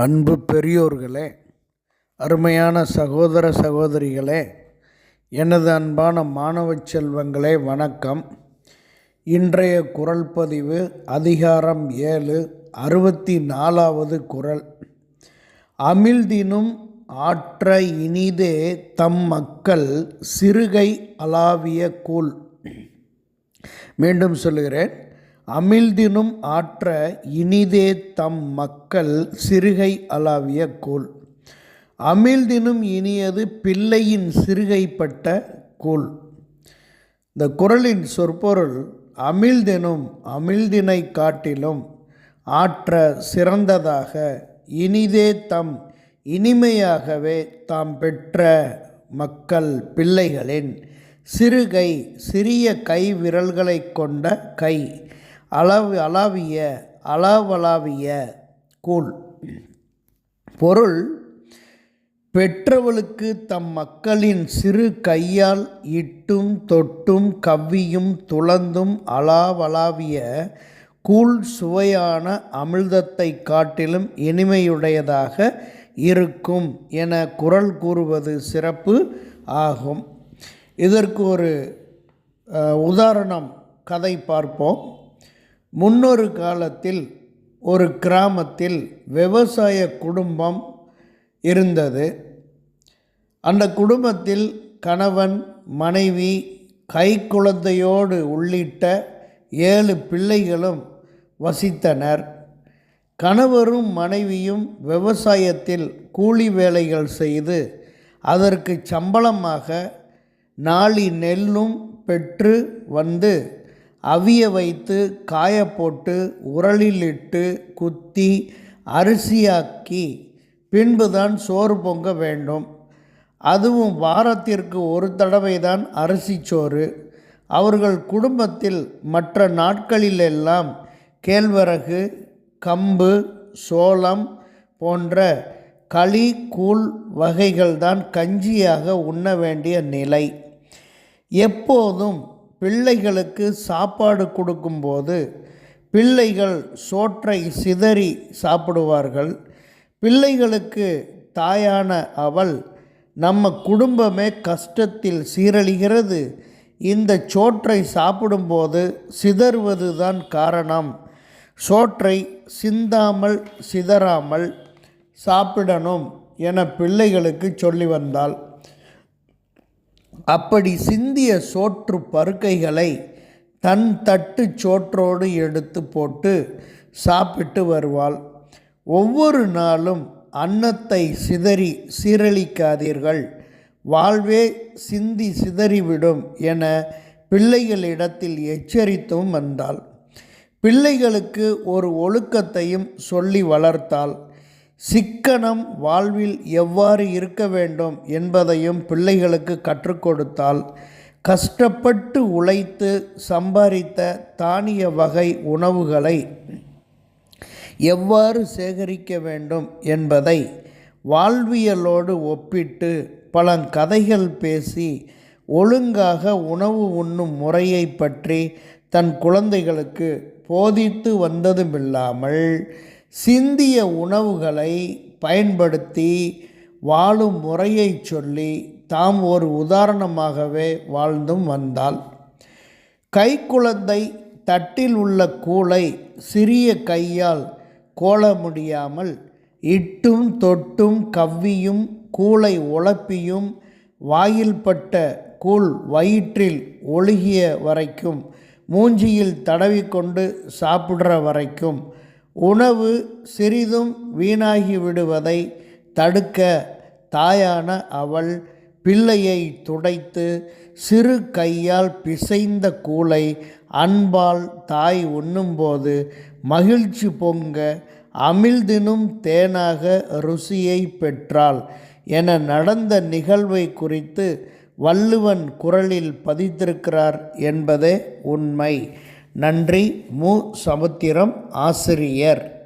அன்பு பெரியோர்களே அருமையான சகோதர சகோதரிகளே எனது அன்பான மாணவ செல்வங்களே வணக்கம். இன்றைய குரல் பதிவு அதிகாரம் ஏழு அறுபத்தி நாலாவது குரல் அமிழ்தினும் ஆற்ற இனிதே தம் மக்கள் சிறுகை அளாவிய கூழ். மீண்டும் சொல்லுகிறேன். அமிழ்தினும் ஆற்ற இனிதே தம் மக்கள் சிறுகை அளாவிய கூழ் அமிழ்தினும் இனியது பிள்ளையின் சிறுகைப்பட்ட கூழ் இந்த குரலின் சொற்பொருள் அமிழ்தினும் அமிழ்தினை காட்டிலும் ஆற்ற சிறந்ததாக இனிதே தம் இனிமையாகவே தாம் பெற்ற மக்கள் பிள்ளைகளின் சிறுகை சிறிய கை விரல்களை கொண்ட கை. அளவு அளவிய அளவளாவிய கூழ். பொருள் பெற்றவளுக்கு தம் மக்களின் சிறு கையால் இட்டும் தொட்டும் கவ்வியும் துளந்தும் அளாவளாவிய கூழ் சுவையான அமிழ்தத்தை காட்டிலும் இனிமையுடையதாக இருக்கும் என குரல் கூறுவது சிறப்பு ஆகும். இதற்கு ஒரு உதாரணம் கதை பார்ப்போம். முன்னொரு காலத்தில் ஒரு கிராமத்தில் விவசாய குடும்பம் இருந்தது. அந்த குடும்பத்தில் கணவன் மனைவி கைக்குழந்தையோடு உள்ளிட்ட ஏழு பிள்ளைகளும் வசித்தனர். கணவரும் மனைவியும் விவசாயத்தில் கூலி வேலைகள் செய்து அதற்கு சம்பளமாக நாளி நெல்லும் பெற்று வந்து அவிய வைத்து காய போட்டு உரலிலிட்டு குத்தி அரிசியாக்கி பின்புதான் சோறு பொங்க வேண்டும். அதுவும் வாரத்திற்கு ஒரு தடவை தான் அரிசி சோறு. அவர்கள் குடும்பத்தில் மற்ற நாட்களிலெல்லாம் கேழ்வரகு கம்பு சோளம் போன்ற களி கூழ் வகைகள்தான் கஞ்சியாக உண்ண வேண்டிய நிலை. எப்போதும் பிள்ளைகளுக்கு சாப்பாடு கொடுக்கும்போது பிள்ளைகள் சோற்றை சிதறி சாப்பிடுவார்கள். பிள்ளைகளுக்கு தாயான அவள் நம்ம குடும்பமே கஷ்டத்தில் சீரழிகிறது. இந்த சோற்றை சாப்பிடும்போது சிதறுவது தான் காரணம். சோற்றை சிந்தாமல் சிதறாமல் சாப்பிடணும் என பிள்ளைகளுக்கு சொல்லி வந்தாள். அப்படி சிந்திய சோற்று பருக்கைகளை தன் தட்டு சோற்றோடு எடுத்து போட்டு சாப்பிட்டு வருவாள். ஒவ்வொரு நாளும் அன்னத்தை சிதறி சீரழிக்காதீர்கள். வாழ்வே சிந்தி சிதறிவிடும் என பிள்ளைகளிடத்தில் எச்சரித்தும் வந்தாள். பிள்ளைகளுக்கு ஒரு ஒழுக்கத்தையும் சொல்லி வளர்த்தாள். சிக்கனம் வாழ்வில் எவ்வாறு இருக்க வேண்டும் என்பதையும் பிள்ளைகளுக்கு கற்றுக் கொடுத்தால் கஷ்டப்பட்டு உழைத்து சம்பாதித்த தானிய வகை உணவுகளை எவ்வாறு சேகரிக்க வேண்டும் என்பதை வாழ்வியலோடு ஒப்பிட்டு பழங்கதைகள் பேசி ஒழுங்காக உணவு உண்ணும் முறையை பற்றி தன் குழந்தைகளுக்கு போதித்து வந்ததுமில்லாமல் சிந்திய உணவுகளை பயன்படுத்தி வாழும் முறையை சொல்லி தாம் ஒரு உதாரணமாகவே வாழ்ந்தும் வந்தாள் கைக்குழந்தை தட்டில் உள்ள கூளை சிறிய கையால் கோல முடியாமல் இட்டும் தொட்டும் கவ்வியும் கூளை உழப்பியும் வாயில் பட்ட கூழ் வயிற்றில் ஒழுகிய வரைக்கும் மூஞ்சியில் தடவிக்கொண்டு சாப்பிட்ற வரைக்கும் உணவு சிறிதும் வீணாகி விடுவதை தடுக்க தாயான அவள் பிள்ளையை துடைத்து சிறு கையால் பிசைந்த கூளை அன்பால் தாய் உண்ணும்போது மகிழ்ச்சி பொங்க அமிழ்தினும் தேனாக ருசியை பெற்றாள் என நடந்த நிகழ்வை குறித்து வள்ளுவன் குரலில் பதித்திருக்கிறார் என்பதே உண்மை. நன்றி மு சமுத்திரம் ஆசிரியர்.